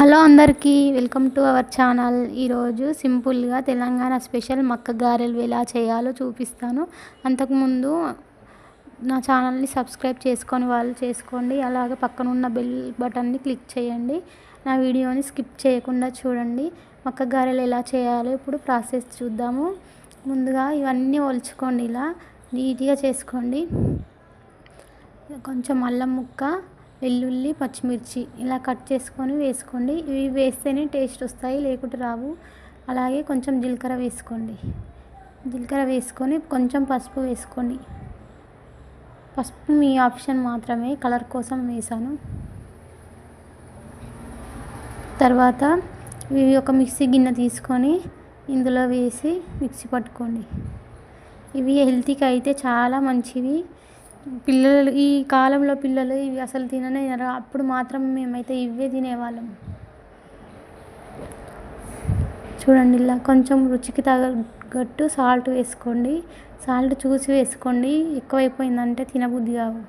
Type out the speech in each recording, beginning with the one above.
Hello అందరికీ welcome to our channel. ఈరోజు సింపుల్గా తెలంగాణ స్పెషల్ మక్క గారెలు ఎలా చేయాలో చూపిస్తాను. అంతకుముందు నా ఛానల్ని సబ్స్క్రైబ్ చేసుకొని వాళ్ళు చేసుకోండి. అలాగే పక్కన ఉన్న బెల్ బటన్ని క్లిక్ చేయండి. నా వీడియోని స్కిప్ చేయకుండా చూడండి. మక్క గారెలు ఎలా చేయాలో ఇప్పుడు ప్రాసెస్ చూద్దాము. ముందుగా ఇవన్నీ ఒలుచుకోండి ఇలా. నీట్గా చేసుకోండి. కొంచెం అల్లం ముక్క వెల్లుల్లి పచ్చిమిర్చి ఇలా కట్ చేసుకొని వేసుకోండి. ఇవి వేస్తేనే టేస్ట్ వస్తాయి లేకుంటే రావు. అలాగే కొంచెం జీలకర్ర వేసుకోండి. జీలకర్ర వేసుకొని కొంచెం పసుపు వేసుకోండి. పసుపు మీ ఆప్షన్ మాత్రమే కలర్ కోసం వేసాను. తర్వాత ఇవి ఒక మిక్సీ గిన్నె తీసుకొని ఇందులో వేసి మిక్సీ పట్టుకోండి. ఇవి హెల్తీకి అయితే చాలా మంచివి. పిల్లలు ఈ కాలంలో పిల్లలు ఇవి అసలు తిననే తినరు. అప్పుడు మాత్రం మేమైతే ఇవే తినేవాళ్ళం. చూడండి ఇలా కొంచెం రుచికి తగ్గట్టు సాల్ట్ వేసుకోండి. సాల్ట్ చూసి వేసుకోండి. ఎక్కువైపోయిందంటే తినబుద్ధి కావు.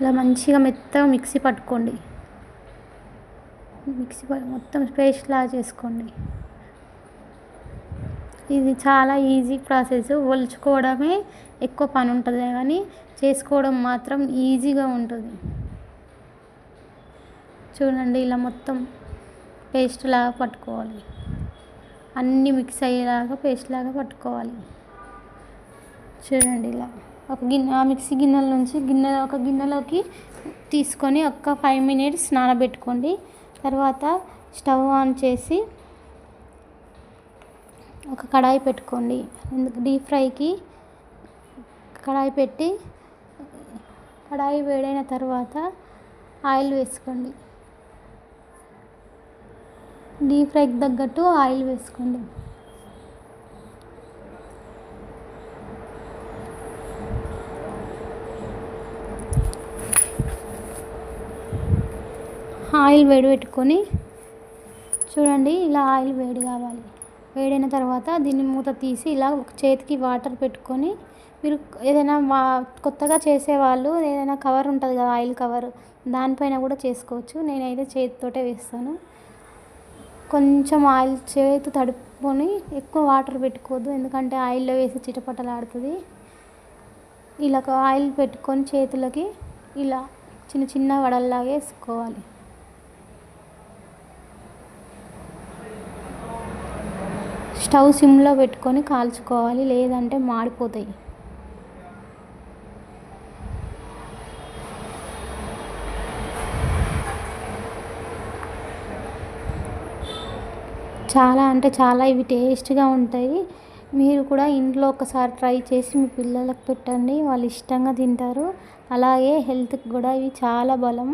ఇలా మంచిగా మెత్తగా మిక్సీ పట్టుకోండి. మిక్సీ మొత్తం పేస్ట్ లాగా చేసుకోండి. ఇది చాలా ఈజీ ప్రాసెస్ ఒలుచుకోవడమే ఎక్కువ పని ఉంటుంది కానీ చేసుకోవడం మాత్రం ఈజీగా ఉంటుంది. చూడండి ఇలా మొత్తం పేస్ట్ లాగా పట్టుకోవాలి. అన్నీ మిక్స్ అయ్యేలాగా పేస్ట్ లాగా పట్టుకోవాలి. చూడండి ఇలా ఒక గిన్నె ఆ మిక్సీ గిన్నెల నుంచి గిన్నె ఒక గిన్నెలోకి తీసుకొని ఒక ఫైవ్ మినిట్స్ నానబెట్టుకోండి. తర్వాత స్టవ్ ఆన్ చేసి ఒక కడాయి పెట్టుకోండి. డీప్ ఫ్రైకి కడాయి పెట్టి కడాయి వేడైన తర్వాత ఆయిల్ వేసుకోండి. డీప్ ఫ్రైకి తగ్గట్టు ఆయిల్ వేసుకోండి. ఆయిల్ వేడి పెట్టుకొని చూడండి ఇలా ఆయిల్ వేడి కావాలి. వేడైన తర్వాత దీన్ని మూత తీసి ఇలా చేతికి వాటర్ పెట్టుకొని మీరు ఏదైనా వా కొత్తగా చేసేవాళ్ళు ఏదైనా కవర్ ఉంటుంది కదా ఆయిల్ కవర్ దానిపైన కూడా చేసుకోవచ్చు. నేనైతే చేతితోటే వేస్తాను. కొంచెం ఆయిల్ చేతి తడుపుకొని ఎక్కువ వాటర్ పెట్టుకోవద్దు ఎందుకంటే ఆయిల్లో వేసి చిటపటలాడుతుంది. ఇలా ఆయిల్ పెట్టుకొని చేతులకి ఇలా చిన్న చిన్న వడల్లాగా వేసుకోవాలి స్టవ్ సిమ్లో పెట్టుకొని కాల్చుకోవాలి లేదంటే మాడిపోతాయి. చాలా అంటే చాలా ఇవి టేస్ట్గా ఉంటాయి. మీరు కూడా ఇంట్లో ఒకసారి ట్రై చేసి మీ పిల్లలకు పెట్టండి వాళ్ళు ఇష్టంగా తింటారు. అలాగే హెల్త్కి కూడా ఇవి చాలా బలం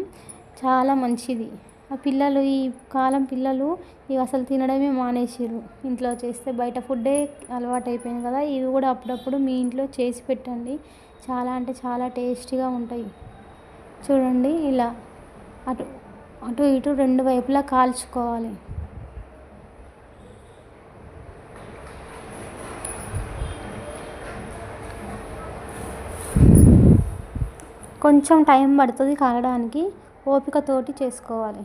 చాలా మంచిది. పిల్లలు ఈ కాలం పిల్లలు ఇవి అసలు తినడమే మానేసారు ఇంట్లో చేస్తే బయట ఫుడ్డే అలవాటు అయిపోయింది కదా ఇవి కూడా అప్పుడప్పుడు మీ ఇంట్లో చేసి పెట్టండి. చాలా అంటే చాలా టేస్టీగా ఉంటాయి. చూడండి ఇలా అటు అటు ఇటు రెండు వైపులా కాల్చుకోవాలి. కొంచెం టైం పడుతుంది కాలడానికి ఓపికతోటి చేసుకోవాలి.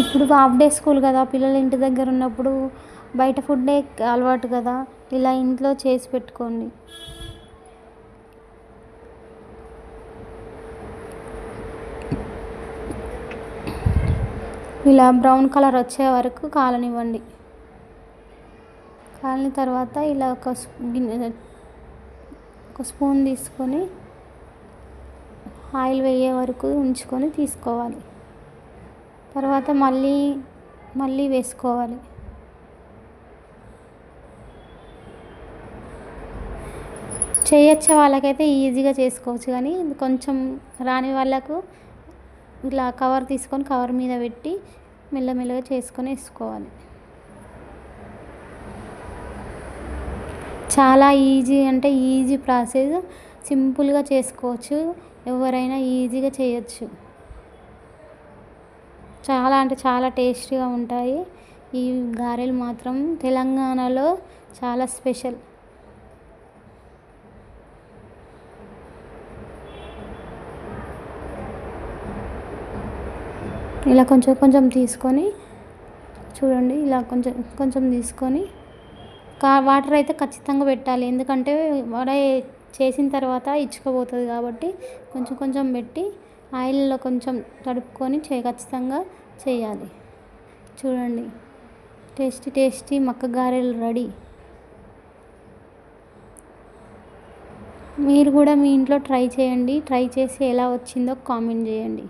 ఇప్పుడు హాఫ్ డే స్కూల్ కదా పిల్లలు ఇంటి దగ్గర ఉన్నప్పుడు బయట ఫుడ్డే అలవాటు కదా ఇలా ఇంట్లో చేసి పెట్టుకోండి. ఇలా బ్రౌన్ కలర్ వచ్చే వరకు కాలనివ్వండి. కాలిన తర్వాత ఇలా ఒక గిన్నె ఒక స్పూన్ తీసుకొని ఆయిల్ వేయే వరకు ఉంచుకొని తీసుకోవాలి. తర్వాత మళ్ళీ మళ్ళీ వేసుకోవాలి. చేయొచ్చే వాళ్ళకైతే ఈజీగా చేసుకోవచ్చు కానీ కొంచెం రాని వాళ్ళకు ఇలా కవర్ తీసుకొని కవర్ మీద పెట్టి మెల్లమెల్లగా చేసుకొని వేసుకోవాలి. చాలా ఈజీ అంటే ఈజీ ప్రాసెస్. సింపుల్గా చేసుకోవచ్చు. ఎవరైనా ఈజీగా చేయొచ్చు. చాలా అంటే చాలా టేస్టీగా ఉంటాయి. ఈ గారెలు మాత్రం తెలంగాణలో చాలా స్పెషల్. ఇలా కొంచెం కొంచెం తీసుకొని చూడండి ఇలా కొంచెం కొంచెం తీసుకొని కా వాటర్ అయితే ఖచ్చితంగా పెట్టాలి. ఎందుకంటే వడ చేసిన తర్వాత ఇచ్చుకోబోతుంది కాబట్టి కొంచెం కొంచెం పెట్టి ఆయిల్లో కొంచెం తడుపుకొని చే ఖచ్చితంగా చేయాలి. చూడండి. టేస్టీ టేస్టీ మక్క గారెలు రెడీ. మీరు కూడా మీ ఇంట్లో ట్రై చేయండి. ట్రై చేసి ఎలా వచ్చిందో కామెంట్ చేయండి.